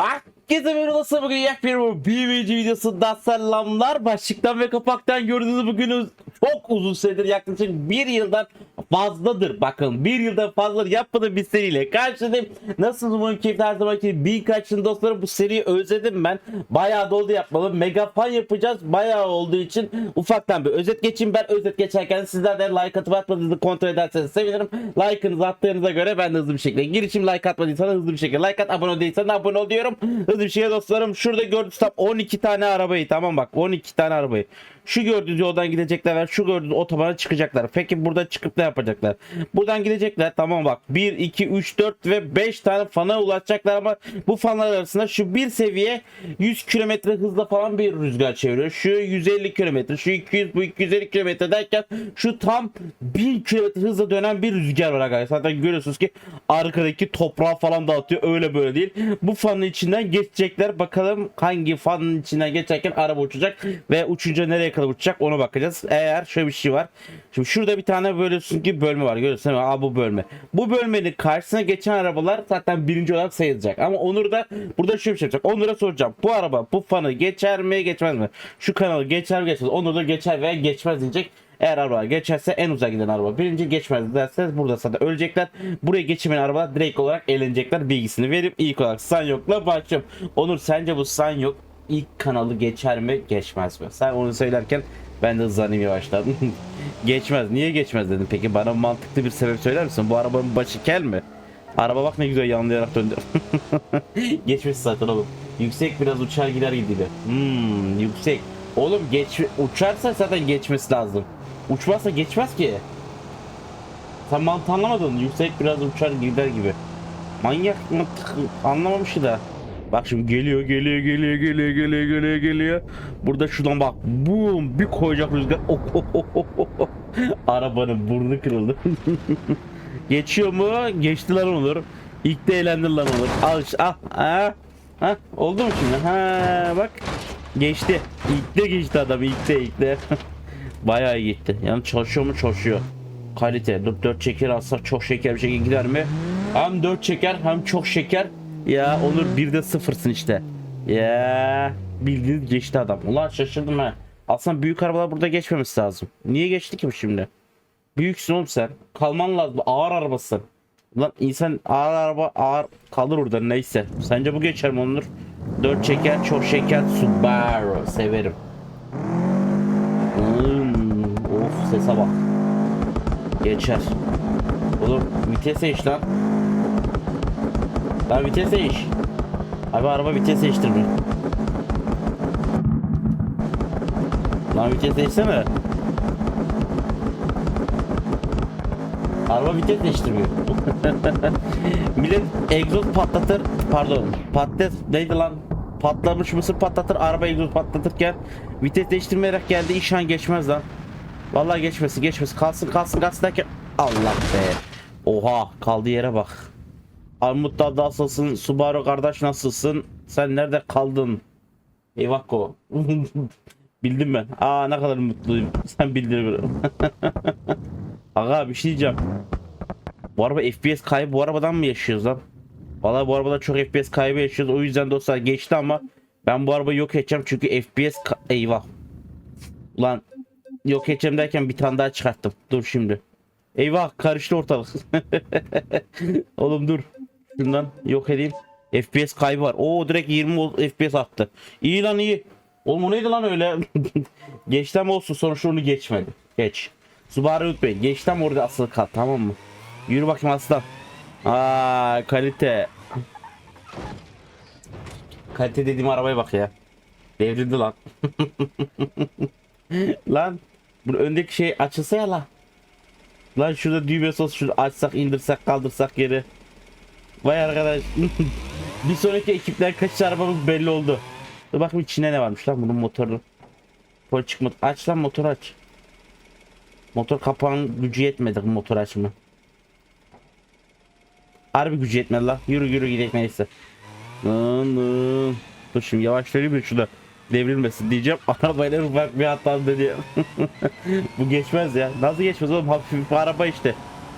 Ah! Herkese merhaba nasıl bugün yepyeni bir BBG videosundan selamlar. Başlıktan ve kapaktan gördüğünüz bugün çok uzun süredir yaklaşık bir yıldan fazladır. Bakın bir yıldan fazladır yapmadığım bir seriyle karşıdayım. Nasılsınız umarım keyifli her zamanki birkaç yıl dostlarım bu seriyi özledim ben. Bayağı doldu yapmalı. Mega fan yapacağız. Bayağı olduğu için ufaktan bir özet geçeyim. Ben özet geçerken sizler de like atıp atmadığınızı kontrol ederseniz sevinirim. Like'ınızı attığınıza göre ben hızlı bir şekilde girişim like atmadıysanız hızlı bir şekilde like at abone değilsen abone ol diyorum. Bir şekilde dostlarım şurada tam 12 tane arabayı tamam bak 12 tane arabayı. Şu gördüğünüz yoldan gidecekler şu gördüğünüz otobana çıkacaklar. Peki burada çıkıp ne yapacaklar? Buradan gidecekler tamam bak 1, 2, 3, 4 ve 5 tane fana ulaşacaklar ama bu fanlar arasında şu bir seviye 100 kilometre hızla falan bir rüzgar çeviriyor. Şu 150 kilometre, şu 200, bu 250 kilometre derken şu tam 1000 kilometre hızla dönen bir rüzgar var arkadaşlar. Zaten görüyorsunuz ki arkadaki toprağı falan dağıtıyor. Öyle böyle değil. Bu fanın içinden geçecekler. Bakalım hangi fanın içinden geçerken araba uçacak ve uçunca nereye kadar uçacak ona bakacağız. Eğer şöyle bir şey var. Şimdi şurada bir tane böyle ki bölme var. Görüyorsun değil mi? Aa, bu bölme. Bu bölmenin karşısına geçen arabalar zaten birinci olarak sayılacak. Ama Onur da burada şöyle bir şey yapacak. Onur'a soracağım. Bu araba bu fanı geçer mi geçmez mi? Şu kanalı geçer mi geçmez? Onur da geçer veya geçmez diyecek. Eğer araba geçerse en uzağa giden araba birinci geçmez derseniz burada zaten ölecekler. Buraya geçemeyen arabalar direkt olarak eğlenecekler bilgisini verip ilk olarak Sanyok'la başlıyorum. Onur sence bu Sanyok ilk kanalı geçer mi geçmez mi? Sen onu söylerken ben de hızlanayım yavaştan. geçmez. Niye geçmez dedim peki bana mantıklı bir sebep söyler misin? Bu arabanın başı kel mi? Araba bak ne güzel yanlayarak döndü. Geçmiş zaten oğlum. Yüksek biraz uçar gider gidiyor. Hmm, yüksek. Oğlum geç uçarsa zaten geçmesi lazım. Uçmazsa geçmez ki. Sen mantığı anlamadın. Yüksek biraz uçar gider gibi. Manyak mantık anlamamış ki da. Bak şimdi geliyor geliyor geliyor geliyor geliyor geliyor geliyor. Burada şuradan bak boom bir koyacak rüzgar. Oh, oh, oh, oh, oh, oh. Arabanın burnu kırıldı. Geçiyor mu? Geçti lan olur. İlk de eğlendin olur. Al işte ah ah. Ha oldu mu şimdi? Ha bak. Geçti. İlk de geçti adam ilk de ilk de. Bayağı iyi gitti. Yani çalışıyor mu çalışıyor. Kalite. 4, 4 şeker alsak çok şeker bir şekilde gider mi? Hem 4 şeker hem çok şeker. Ya Onur bir de sıfırsın işte. Ya bildiğiniz geçti adam. Ulan şaşırdım ha. Aslında büyük arabalar burada geçmemesi lazım. Niye geçti ki bu şimdi? Büyüksün oğlum sen. Kalman lazım. Ağır arabasın. Lan insan ağır araba ağır kalır orada neyse. Sence bu geçer mi Onur? 4 şeker çok şeker Subaru severim. Hmm, of sese bak. Geçer. Oğlum vites değiş lan. Lan vites değiş. Abi araba vites değiştirmiyor. Lan vites değişsene. Araba vites değiştirmiyor. Millet egzoz patlatır. Pardon. Patates neydi lan? Patlamış mısır patlatır. Araba egzoz patlatırken vites değiştirmeyerek geldi. İş an geçmez lan. Vallahi geçmesin geçmesin. Kalsın kalsın kalsın derken. Allah be. Oha kaldığı yere bak. Armut da nasılsın? Subaru kardeş nasılsın? Sen nerede kaldın? Eyvakko. Bildim ben. Aa ne kadar mutluyum. Sen bildin. Aga bir şey diyeceğim. Bu araba FPS kaybı bu arabadan mı yaşıyoruz lan? Vallahi bu arabada çok FPS kaybı yaşıyoruz. O yüzden dostlar geçti ama ben bu arabayı yok edeceğim çünkü FPS eyvah. Ulan yok edeceğim derken bir tane daha çıkarttım. Dur şimdi. Eyvah karıştı ortalık. Oğlum dur. Şundan yok edeyim. FPS kaybı var. Oo direkt 20 ol- FPS arttı. İyi lan iyi. Oğlum o neydi lan öyle? Geçtem olsun sonuçta onu geçmedi. Geç. Subaru unutmayın. Geçtem orada asıl kal tamam mı? Yürü bakayım aslan. Aa kalite. Kalite dediğim arabaya bak ya. Devrildi lan. lan. Bu öndeki şey açılsa ya lan. Lan şurada düğmesi olsun şunu açsak indirsek kaldırsak geri. Vay arkadaş. bir sonraki ekipler kaç arabamız belli oldu. Dur bakayım içinde ne varmış lan bunun motoru. Pol çıkmadı. Aç lan motoru aç. Motor kapağın gücü yetmedi motor açma. Harbi gücü yetmedi la. Yürü yürü gidelim neyse. Dur şimdi yavaş vereyim mi şurada devrilmesin diyeceğim. Arabayla ufak bir hatam dedi. bu geçmez ya. Nasıl geçmez oğlum hafif bir araba işte.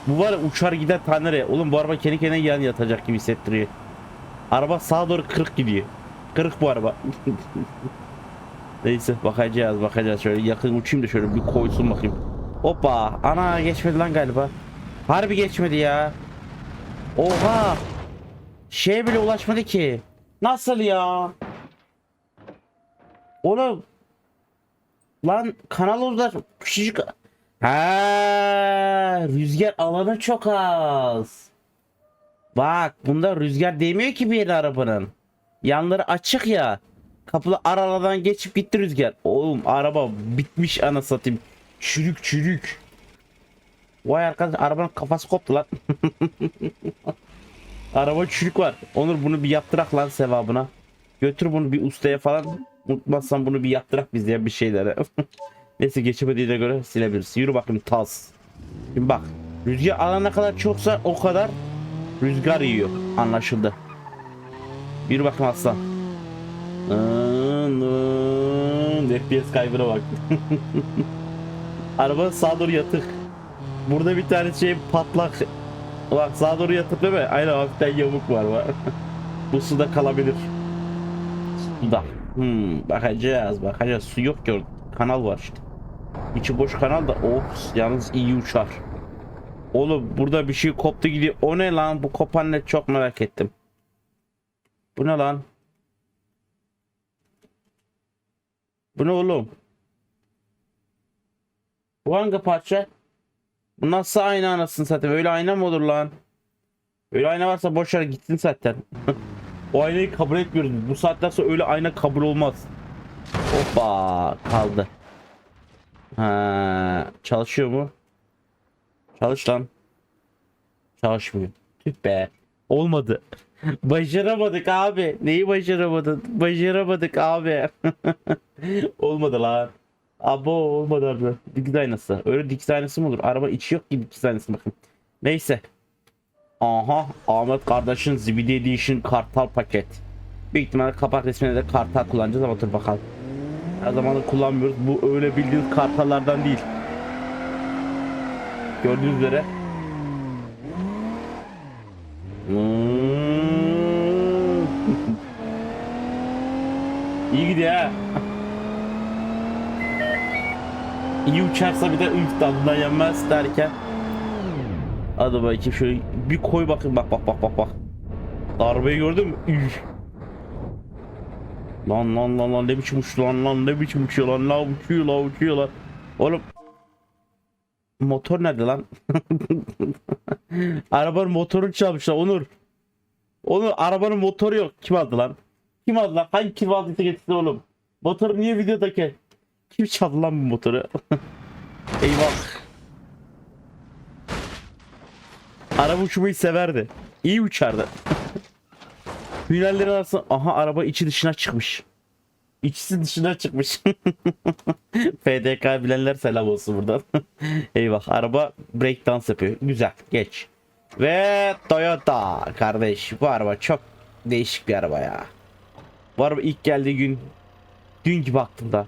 Bu var uçar gider tanrı. Oğlum bu araba kendi kendine yan yatacak gibi hissettiriyor. Araba sağa doğru kırık gidiyor. Kırık bu araba. Neyse bakacağız bakacağız şöyle yakın uçayım da şöyle bir koysun bakayım. Hoppa ana geçmedi lan galiba. Harbi geçmedi ya. Oha. Şeye bile ulaşmadı ki. Nasıl ya? Oğlum. Lan kanal uzar. Küçücük. Ha, rüzgar alanı çok az. Bak bunda rüzgar değmiyor ki bir yere arabanın. Yanları açık ya. Kapılı aralardan geçip gitti rüzgar. Oğlum araba bitmiş ana satayım. Çürük çürük. Vay arkadaş arabanın kafası koptu lan. Araba çürük var. Onur bunu bir yaptırak lan sevabına. Götür bunu bir ustaya falan. Unutmazsan bunu bir yaptırak bize bir şeylere. Neyse geçemediğine göre silebiliriz. Yürü bakayım tas. Şimdi bak. Rüzgar alana kadar çoksa o kadar rüzgar yiyor. Anlaşıldı. Yürü bakayım aslan. FPS kaybına bak. Araba sağa doğru yatık. Burada bir tane şey patlak. Bak sağa doğru yatık değil mi? Aynen hafiften yamuk var var. Bu suda kalabilir. Suda. Hmm, bakacağız bakacağız. Su yok ki orada. Kanal var işte. İçi boş kanal da of yalnız iyi uçar. Oğlum burada bir şey koptu gidiyor. O ne lan? Bu kopan ne? Çok merak ettim. Bu ne lan? Bu ne oğlum? Bu hangi parça? Bu nasıl ayna anasını satayım? Öyle ayna mı olur lan? Öyle ayna varsa boşver gitsin zaten. o aynayı kabul etmiyoruz. Bu saatten sonra öyle ayna kabul olmaz. Hoppa kaldı. Ha, çalışıyor mu? Çalış lan. Çalışmıyor. Tüh be. Olmadı. Başaramadık abi. Neyi başaramadın? Başaramadık abi. Olmadı lan. Abo olmadı abi. Dikiz aynası. Öyle dikiz aynası mı olur? Araba içi yok ki dikiz aynası bakın. Neyse. Aha Ahmet kardeşin Zibidi Edition kartal paket. Büyük ihtimalle kapak resmine de kartal kullanacağız ama dur bakalım. Her zaman kullanmıyoruz. Bu öyle bildiğiniz kartallardan değil. Gördüğünüz üzere. Hmm. İyi gidiyor ha. İyi uçarsa bir de üf tadından yenmez derken. Hadi bakayım şöyle bir koy bakayım bak bak bak bak bak. Darbeyi gördün mü? Lan lan lan lan ne biçim uçtu lan lan ne biçim uçuyor lan la uçuyor la uçuyor lan. Oğlum motor nerede lan? arabanın motorunu çalmışlar Onur. Onur arabanın motoru yok. Kim aldı lan? Kim aldı lan? Hangi kim aldıysa getirdi oğlum? Motoru niye videodaki? Kim çaldı lan bu motoru? Eyvah. Araba uçmayı severdi. İyi uçardı. Hünerlerin arasında aha araba içi dışına çıkmış. İçisi dışına çıkmış. FDK bilenler selam olsun buradan. Eyvah araba breakdance yapıyor. Güzel geç. Ve Toyota kardeş bu araba çok değişik bir araba ya. Bu araba ilk geldiği gün dün gibi aklımda.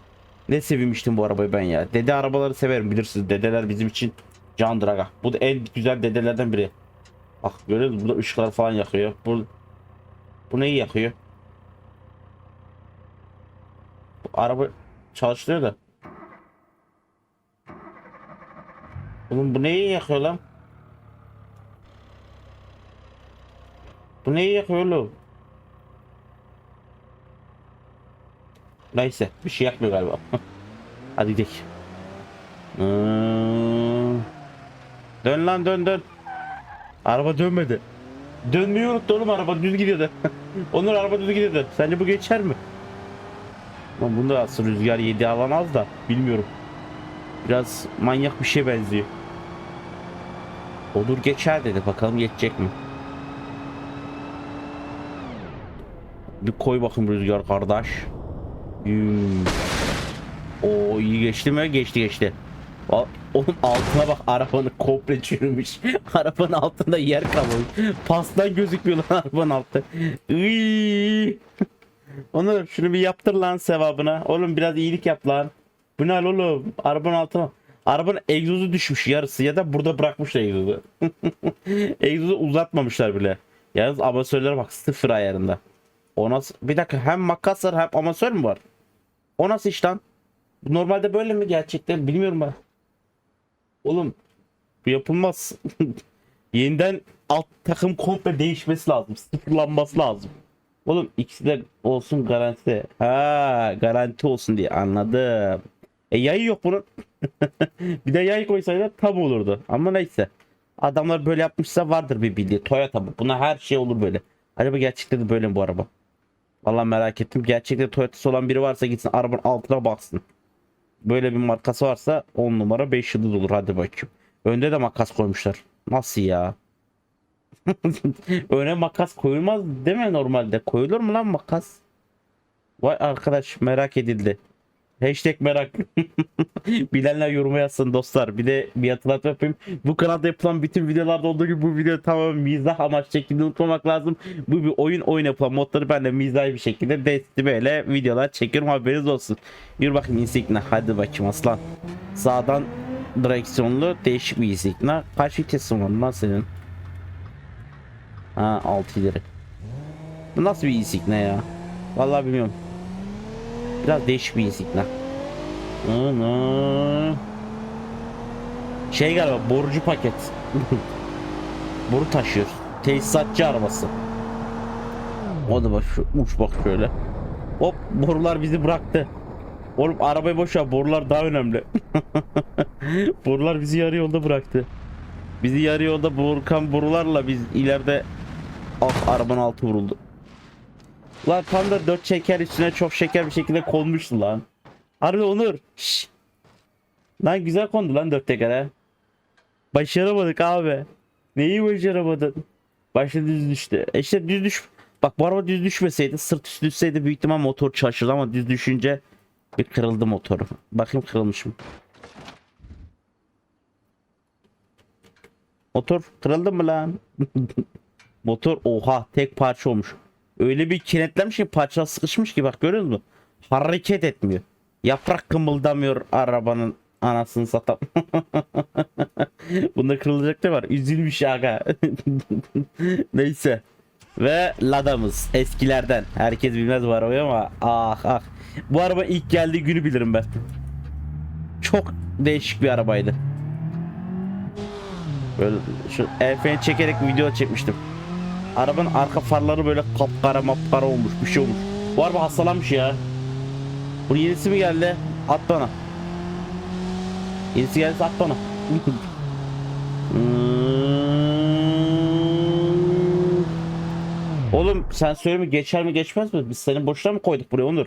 Ne sevinmiştim bu arabayı ben ya. Dede arabaları severim bilirsiniz. Dedeler bizim için candır aga. Bu da en güzel dedelerden biri. Bak görüyor musun? Burada ışıklar falan yakıyor. Bu, bu neyi yakıyor? Bu araba çalıştırıyor da. Oğlum bu neyi yakıyor lan? Bu neyi yakıyor oğlum? Neyse bir şey yakmıyor galiba. Hadi gidelim. Hmm. Dön lan dön dön. Araba dönmedi. Dönmeyi unuttu oğlum araba düz gidiyordu. Onur araba düz gidiyordu. Sence bu geçer mi? Ama bunda aslında rüzgar yedi alamaz da bilmiyorum. Biraz manyak bir şey benziyor. Olur geçer dedi. Bakalım geçecek mi? Bir koy bakayım rüzgar kardeş. Hmm. O iyi geçti mi? Geçti geçti. O- Onun altına bak arabanın komple çürümüş. arabanın altında yer kalmamış. Pastan gözükmüyor lan arabanın altı. Onur şunu bir yaptır lan sevabına. Oğlum biraz iyilik yap lan. Bu ne oğlum? Arabanın altına. Arabanın egzozu düşmüş yarısı ya da burada bırakmışlar egzozu. egzozu uzatmamışlar bile. Yalnız amatörlere bak sıfır ayarında. O nasıl? Bir dakika hem makas var hem amatör mü var? O nasıl iş lan? Normalde böyle mi gerçekten bilmiyorum ben. Oğlum bu yapılmaz. Yeniden alt takım komple değişmesi lazım. Sıfırlanması lazım. Oğlum ikisi de olsun garanti. Ha garanti olsun diye anladım. E yayı yok bunun. bir de yay koysaydı tam olurdu. Ama neyse. Adamlar böyle yapmışsa vardır bir bildiği. Toyota bu. Buna her şey olur böyle. Acaba gerçekten de böyle mi bu araba? Vallahi merak ettim. Gerçekten Toyota'sı olan biri varsa gitsin arabanın altına baksın. Böyle bir markası varsa 10 numara 5 yıldız olur hadi bakayım. Önde de makas koymuşlar. Nasıl ya? Öne makas koyulmaz değil mi normalde? Koyulur mu lan makas? Vay arkadaş merak edildi. Hashtag merak. Bilenler yoruma yazsın dostlar. Bir de bir hatırlatma yapayım. Bu kanalda yapılan bütün videolarda olduğu gibi bu video tamamen mizah amaçlı şekilde unutmamak lazım. Bu bir oyun oyun yapılan modları ben de mizahi bir şekilde desti böyle videolar çekiyorum haberiniz olsun. Yürü bakayım insignia hadi bakayım aslan. Sağdan direksiyonlu değişik bir insignia. Kaç vitesin var lan senin? Ha 6 ileri. Bu nasıl bir insignia ya? Vallahi bilmiyorum. Biraz değişik bir insignia. Ana. Şey galiba borucu paket. Boru taşıyor. Tesisatçı arabası. O da bak şu uç bak şöyle. Hop borular bizi bıraktı. Oğlum arabayı boş ver borular daha önemli. borular bizi yarı yolda bıraktı. Bizi yarı yolda bırakan borularla biz ileride ah arabanın altı vuruldu. Lan da dört şeker üstüne çok şeker bir şekilde konmuştu lan. Harbi Onur. Şşş. Lan güzel kondu lan dört tekere. Başaramadık abi. Neyi başaramadın? Başta düz düştü. E işte düz düş. Bak bu araba düz düşmeseydi sırt üstü düşseydi büyük ihtimal motor çalışırdı ama düz düşünce bir kırıldı motoru. Bakayım kırılmış mı? Motor kırıldı mı lan? motor oha tek parça olmuş. Öyle bir kenetlenmiş ki parça sıkışmış ki bak görüyor musun? Hareket etmiyor. Yaprak kımıldamıyor arabanın anasını satam. Bunda kırılacak ne var? Üzülmüş aga. Neyse. Ve Lada'mız eskilerden. Herkes bilmez bu arabayı ama ah ah. Bu araba ilk geldiği günü bilirim ben. Çok değişik bir arabaydı. Böyle şu el çekerek video çekmiştim. Arabanın arka farları böyle kapkara mapkara olmuş bir şey olmuş. Bu araba hastalanmış ya. Bu yenisi mi geldi? At bana. Yenisi geldi at bana. Hmm. Oğlum sen söyle mi geçer mi geçmez mi? Biz seni boşuna mı koyduk buraya Onur?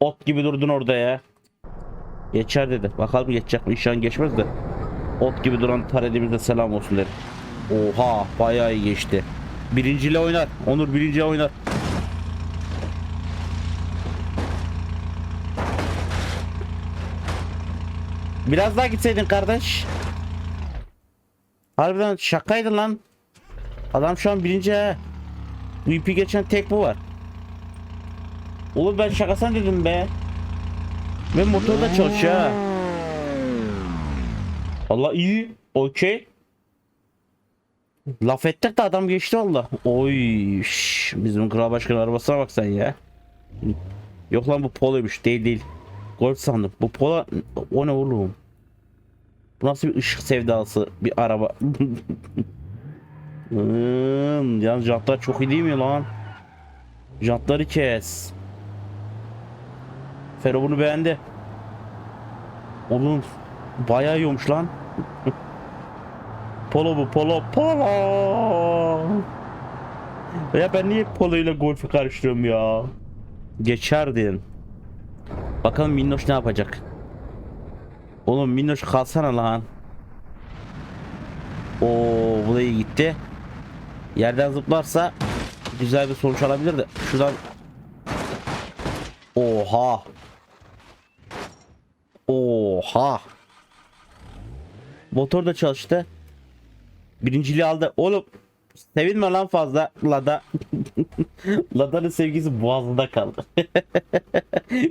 Ot gibi durdun orada ya. Geçer dedi. Bakalım geçecek mi? İnşallah geçmez de. Ot gibi duran taredimize selam olsun derim. Oha bayağı iyi geçti. Birinciyle oynar. Onur birinciyle oynar. Biraz daha gitseydin kardeş. Harbiden şakaydı lan. Adam şu an birinci. Bu ipi geçen tek bu var. Oğlum ben şakasan dedim be. Ve motor da çalışıyor ha. Allah iyi. Okey. Laf ettik de adam geçti valla. Oy. şş, bizim kral başkan arabasına bak sen ya. Yok lan bu poloymuş. Değil değil. Golf sandım. Bu polo o ne oğlum? Bu nasıl bir ışık sevdası bir araba? hmm, yalnız jantlar çok iyi değil mi lan? Jantları kes. Fero bunu beğendi. Oğlum bayağı iyi olmuş lan. polo bu polo polo. Ya ben niye polo ile golfü karıştırıyorum ya? Geçerdin. Bakalım Minnoş ne yapacak? Oğlum Minnoş kalsana lan. Oo bu da iyi gitti. Yerden zıplarsa güzel bir sonuç alabilir de. Şuradan Oha. Oha. Motor da çalıştı. Birinciliği aldı. Oğlum sevinme lan fazla Lada. Lada'nın sevgisi boğazında kaldı.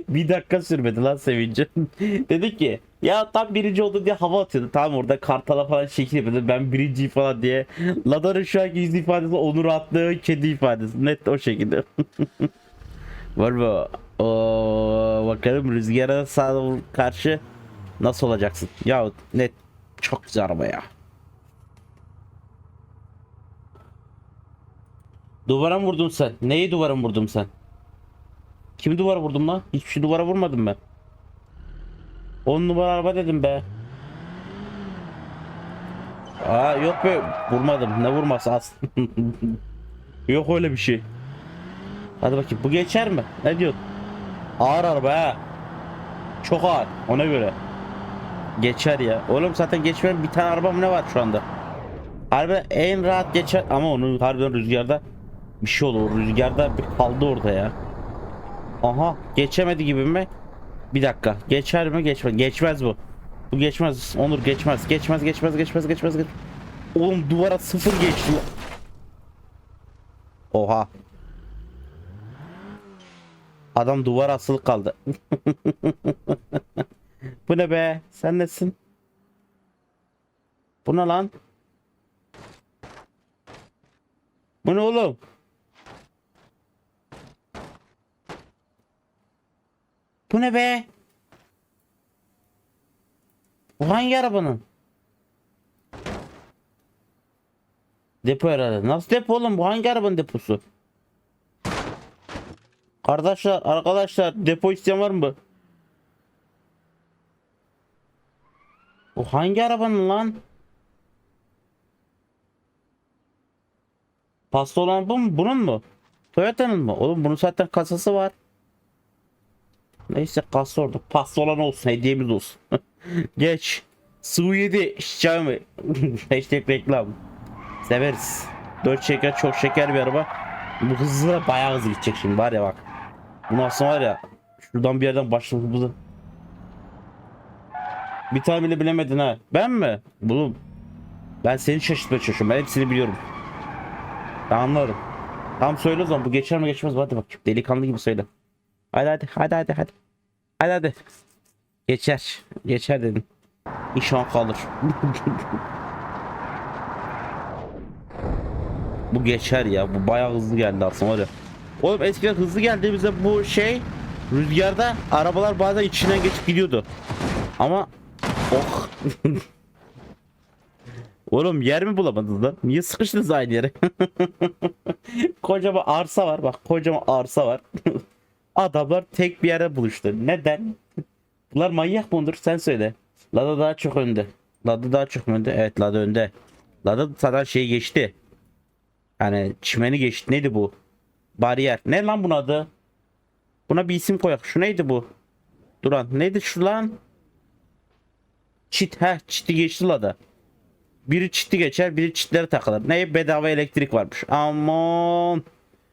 bir dakika sürmedi lan sevinci. Dedi ki ya tam birinci oldu diye hava atıyordu. Tam orada kartala falan şekil yapıyordu. Ben birinciyim falan diye. Ladar'ın şu anki yüz ifadesi onur attığı kedi ifadesi. Net o şekilde. Var mı? Oo, bakalım rüzgara karşı nasıl olacaksın? Ya net çok güzel araba ya. Duvara mı vurdun sen? Neyi duvara mı vurdun sen? Kimi duvara vurdum lan? Hiçbir şey duvara vurmadım ben. 10 numara araba dedim be. Aa yok be vurmadım. Ne vurması az. yok öyle bir şey. Hadi bakayım bu geçer mi? Ne diyorsun? Ağır araba ha. Çok ağır ona göre. Geçer ya. Oğlum zaten geçmeyen bir tane araba mı ne var şu anda? Harbi en rahat geçer ama onun harbiden rüzgarda bir şey olur. Rüzgarda bir kaldı orada ya. Aha geçemedi gibi mi? Bir dakika. Geçer mi? Geçmez. Geçmez bu. Bu geçmez. Onur geçmez. Geçmez geçmez geçmez geçmez. geçmez. Oğlum duvara sıfır geçti. Oha. Adam duvara asılı kaldı. bu ne be? Sen nesin? Bu ne lan? Bu ne oğlum? Bu ne be? Bu hangi arabanın? Depo herhalde. Nasıl depo oğlum? Bu hangi arabanın deposu? Arkadaşlar, arkadaşlar depo isteyen var mı? Bu hangi arabanın lan? Pasta olan bu mu? Bunun mu? Toyota'nın mı? Oğlum bunun zaten kasası var. Neyse kasa orada. Pasta olan olsun. Hediyemiz olsun. Geç. Su 7. Xiaomi. Hashtag reklam. Severiz. 4 şeker çok şeker bir araba. Bu hızlı da bayağı hızlı gidecek şimdi var ya bak. Bunu aslında var ya. Şuradan bir yerden başladı. Bir tane bile bilemedin ha. Ben mi? Bunu ben seni şaşırtmaya çalışıyorum. Ben hepsini biliyorum. Ben anlarım. Tamam söyle o zaman bu geçer mi geçmez mi? Hadi bak delikanlı gibi söyle. Hadi hadi hadi hadi hadi. Hadi hadi. Geçer. Geçer dedim. İnşallah kalır. bu geçer ya. Bu bayağı hızlı geldi aslında var ya. Oğlum eskiden hızlı geldiğimizde bu şey rüzgarda arabalar bazen içinden geçip gidiyordu. Ama oh. Oğlum yer mi bulamadınız lan? Niye sıkıştınız aynı yere? kocaman arsa var bak kocaman arsa var. Adamlar tek bir yere buluştu. Neden? Bunlar manyak mıdır sen söyle. Lada daha çok önde. Lada daha çok önde. Evet Lada önde. Lada zaten şey geçti. Yani çimeni geçti. Neydi bu? Bariyer. Ne lan bunun adı? Buna bir isim koyak. Şu neydi bu? Duran. Neydi şu lan? Çit. Heh çiti geçti Lada. Biri çiti geçer, biri çitlere takılır. Ne bedava elektrik varmış. Aman.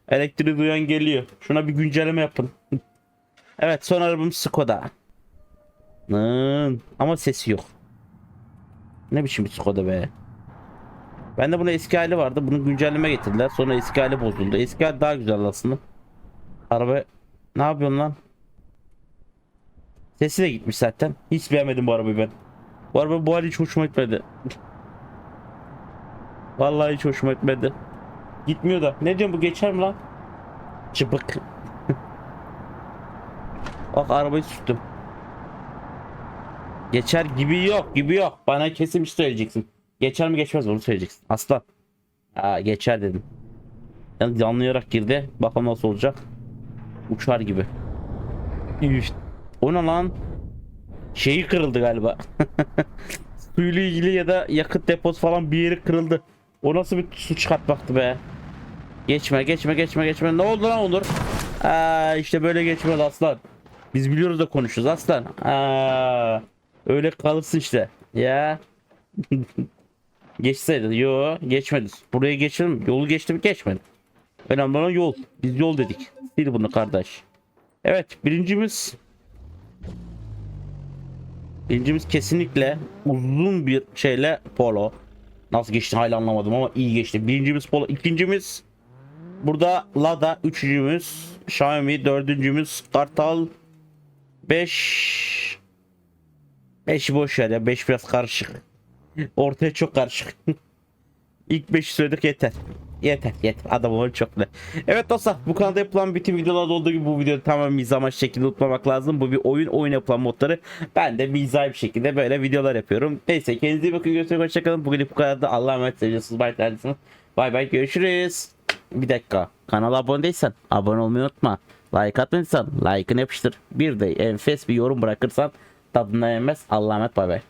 Elektriği duyan geliyor. Şuna bir güncelleme yapın. evet son arabamız Skoda. Nın. Ama sesi yok. Ne biçim bir Skoda be. Ben de buna eski hali vardı. Bunu güncelleme getirdiler. Sonra eski hali bozuldu. Eski hali daha güzel aslında. Araba ne yapıyorsun lan? Sesi de gitmiş zaten. Hiç beğenmedim bu arabayı ben. Bu araba bu hali hiç hoşuma gitmedi. Vallahi hiç hoşuma gitmedi. Gitmiyor da. Ne diyorsun bu geçer mi lan? Çıpık. Bak arabayı sürttüm. Geçer gibi yok gibi yok. Bana kesin bir şey söyleyeceksin. Geçer mi geçmez mi onu söyleyeceksin. Aslan. Aa, geçer dedim. Yani yanlayarak girdi. Bakalım nasıl olacak. Uçar gibi. Üf. O ne lan? Şeyi kırıldı galiba. Suyla ilgili ya da yakıt deposu falan bir yeri kırıldı. O nasıl bir su çıkartmaktı be? Geçme geçme geçme geçme. Ne oldu lan Onur? Aa, işte böyle geçmez aslan. Biz biliyoruz da konuşuyoruz aslan. Aa, öyle kalırsın işte. Ya. Geçseydi. Yo geçmedi. Buraya geçelim. Yolu geçtim geçmedi. Önemli olan yol. Biz yol dedik. Değil bunu kardeş. Evet birincimiz Birincimiz kesinlikle uzun bir şeyle polo. Nasıl geçti hala anlamadım ama iyi geçti. Birincimiz polo. ikincimiz burada Lada. Üçüncümüz Xiaomi. Dördüncümüz Kartal. 5 5'i boş ver ya 5 biraz karışık. Ortaya çok karışık. İlk 5'i söyledik yeter. Yeter yeter adam olun çok ne. Evet dostlar bu kanalda yapılan bütün videolarda olduğu gibi bu videoda tamamen mizah şekilde unutmamak lazım. Bu bir oyun oyun yapılan modları ben de mizah bir şekilde böyle videolar yapıyorum. Neyse kendinize iyi bakın görüşmek hoşçakalın. Bugün bu kadar da Allah'a emanet. Bay bay bay görüşürüz. Bir dakika kanala abone değilsen abone olmayı unutma. Like atmadıysan like'ını yapıştır. Bir de enfes bir yorum bırakırsan tadından yenmez. Allah'a emanet bay bay.